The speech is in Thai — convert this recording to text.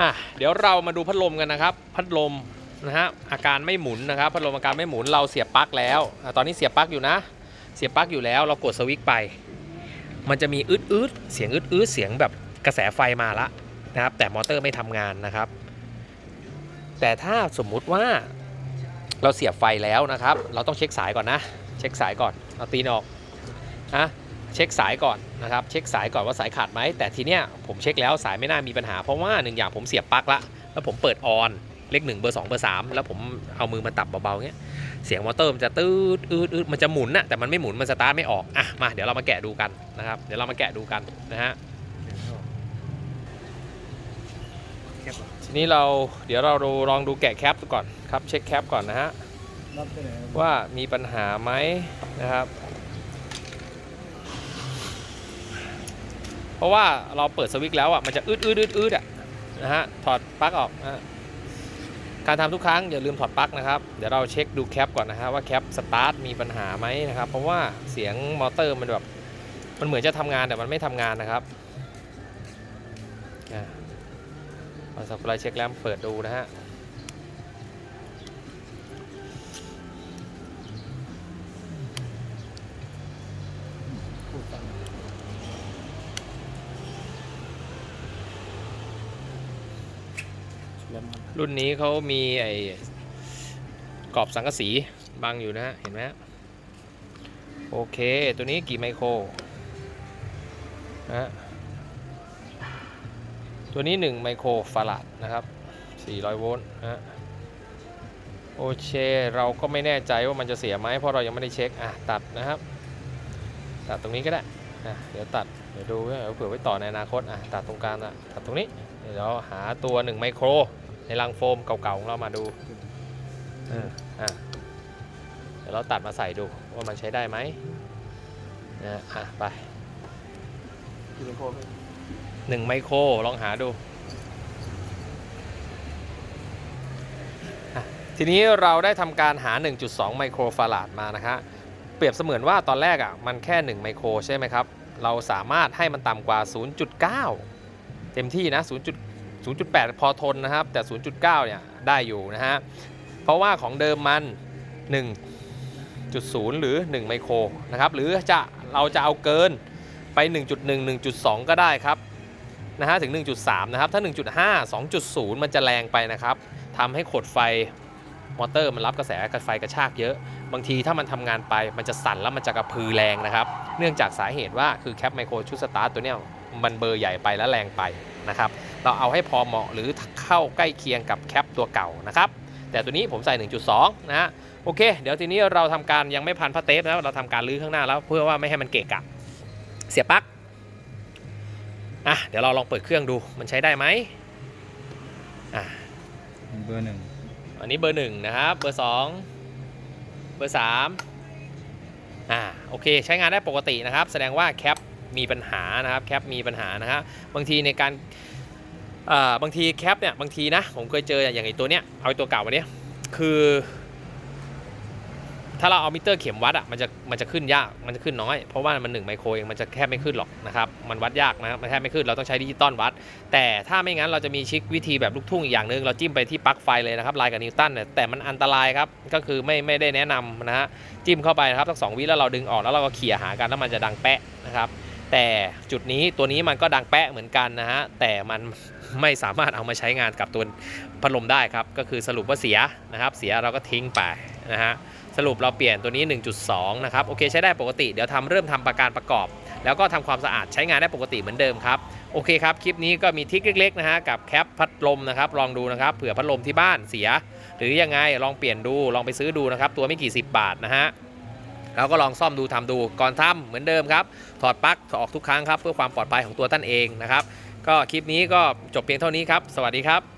อะเดี๋ยวเรามาดูพัดลมกันนะครับ พัดลมนะฮะอาการไม่หมุนนะครับ พัดลมอาการไม่หมุนเราเสียบปลั๊กแล้วอตอนนี้เสียบปลั๊กอยู่นะ เสียบปลั๊กอยู่แล้วเรากดสวิตช์ไป มันจะมีอืดอืดเสียงอืดอืดเสียงแบบกระแสไฟมาละนะครับ แต่มอเตอร์ไม่ทำงานนะครับ แต่ถ้าสมมุติว่าเราเสียบไฟแล้วนะครับ เราต้องเช็คสายก่อนนะ เช็คสายก่อนเอาตีนออกนะ เช็คสายก่อนนะครับเช็คสายก่อนว่าสายขาดไหมแต่ทีเนี้ยผมเช็คแล้วสายไม่น่ามีปัญหาเพราะว่าหนึ่งอย่างผมเสียบปลั๊กละแล้วผมเปิดออนเลขหนึ่งเบอร์สองเบอร์สามแล้วผมเอามือมาตับเบาๆเงี้ยเสียงมอเตอร์มันจะตืดอืดอืดมันจะหมุนนะแต่มันไม่หมุนมันสตาร์ทไม่ออกอะมาเดี๋ยวเรามาแกะดูกันนะครับเดี๋ยวเรามาแกะดูกันนะฮะแคปทีนี้เราเดี๋ยวเราดูลองดูแกะแคปดูก่อนครับเช็คแคปก่อนนะฮะรับไปไหนครับว่ามีปัญหาไหมนะครับ เพ ราะว่าเราเปิดสวิตช์แล้วอะมันจะอืดอืดอืดอืดอะนะฮะถอดปลั๊กออกนะการทำทุกครั้งอย่าลืมถอดปลั๊กนะครับ เดี๋ยวเราเช็คดูแคปก่อนนะฮะว่าแคปสตาร์ทมีปัญหาไหมนะครับ เพราะว่าเสียงมอเตอร์มันแบบมันเหมือนจะทำงานแต่มันไม่ทำงานนะครับอะพอสับไลเช็คแล้วเปิดดูนะฮะ พูดฟังแล้วมัน รุ่นนี้เขามีไอ้กรอบสังกะสีบังอยู่นะฮะ เห็นไหมฮะโอเค ตัวนี้กี่ไมโครนะฮะตัวนี้ 1 ไมโครฟาราดนะครับ 400 โวลต์นะโอเค เราก็ไม่แน่ใจว่ามันจะเสียไหมเพราะเรายังไม่ได้เช็ค อะ ตัดนะครับ ตัดตรงนี้ก็ได้อะเดี๋ยวตัด เดี๋ยวดูเผื่อไว้ต่อในอนาคต อะ ตัดตรงกลางอะ ตัดตรงนี้ เดี๋ยวหาตัว 1 ไมโคร ในรังโฟมเก่าๆของเรามาดูเอออะเดี๋ยวเราตัดมาใส่ดูว่ามันใช้ได้ไหมนะอะไปคือเป็นโคไหมหนึ่งไมโครลองหาดูอะทีนี้เราได้ทำการหา 1.2 ไมโครฟาราดมานะคะเปรียบเสมือนว่าตอนแรกอะมันแค่ 1 ไมโครใช่ไหมครับ เราสามารถให้มันต่ำกว่า 0.9 เต็มที่นะ 0. 0.8 พอทนนะครับ แต่ 0.9 เนี่ยได้อยู่นะฮะ เพราะว่าของเดิมมัน 1.0 หรือ 1 ไมโครนะครับ หรือจะเราจะเอาเกินไป 1.1 1.2 ก็ได้ครับนะฮะถึง 1.3 นะครับ ถ้า 1.5 2.0 มันจะแรงไปนะครับทำให้ขดไฟมอเตอร์มันรับกระแสกระไฟกระชากเยอะ บางทีถ้ามันทำงานไปมันจะสั่นแล้วมันจะกระพือแรงนะครับ เนื่องจากสาเหตุว่าคือแคปไมโครชุดสตาร์ทตัวเนี้ยมันเบอร์ใหญ่ไปและแรงไปนะครับ เราเอาให้พอเหมาะหรือเข้าใกล้เคียงกับแคปตัวเก่านะครับ แต่ตัวนี้ผมใส่ 1.2 นะฮะโอเค เดี๋ยวทีนี้เราทำการยังไม่พันผ้าเทปแล้วเราทำการลื้อข้างหน้าแล้วเพื่อว่าไม่ให้มันเกะกะ เสียบปลั๊กอะเดี๋ยวเราลองเปิดเครื่องดูมันใช้ได้ไหมอะเบอร์หนึ่งอันนี้เบอร์หนึ่งนะครับ เบอร์สองเบอร์สามอ่าโอเคใช้งานได้ปกตินะครับ แสดงว่าแคปมีปัญหานะครับแคปมีปัญหานะฮะบางทีในการอ่า บางทีแคปเนี่ยบางทีนะผมเคยเจออย่างไอตัวเนี้ยเอาไอตัวเก่ามาเนี้ยคือ ถ้าเราเอามิเตอร์เข็มวัดอะมันจะมันจะขึ้นยากมันจะขึ้นน้อย เพราะว่ามัน1ไมโครเองมันจะแทบไม่ขึ้นหรอกนะครับมันวัดยากนะครับมันแทบไม่ขึ้นเราต้องใช้ดิจิตอลวัด แต่ถ้าไม่งั้นเราจะมีชิควิธีแบบลูกทุ่งอีกอย่างหนึ่งเราจิ้มไปที่ปลั๊กไฟเลยนะครับลายกับนิวตันเนี่ยแต่มันอันตรายครับก็คือไม่ไม่ได้แนะนำนะฮะจิ้มเข้าไปนะครับสักสองวิแล้วเราดึงออกแล้วเราก็เขี่ยหากันแล้วมันจะดังแปะนะครับ แต่จุดนี้ตัวนี้มันก็ดังแปะเหมือนกันนะฮะ แต่มันไม่สามารถเอามาใช้งานกับตัวพัดลมได้ครับ ก็คือสรุปว่าเสียนะครับ เสียเราก็ทิ้งไปนะฮะ สรุปเราเปลี่ยนตัวนี้ 1.2 นะครับ โอเคใช้ได้ปกติ เดี๋ยวทำเริ่มทำประการประกอบ แล้วก็ทำความสะอาดใช้งานได้ปกติเหมือนเดิมครับ โอเคครับ คลิปนี้ก็มีทิคเล็กๆนะฮะ กับแคปพัดลมนะครับ ลองดูนะครับ เผื่อพัดลมที่บ้านเสีย หรือยังไง ลองเปลี่ยนดู ลองไปซื้อดูนะครับ ตัวไม่กี่สิบบาทนะฮะ แล้วก็ลองซ่อมดูทำดูก่อนทำเหมือนเดิมครับถอดปลั๊กออกทุกครั้งครับเพื่อความปลอดภัยของตัวท่านเองนะครับก็คลิปนี้ก็จบเพียงเท่านี้ครับ สวัสดีครับ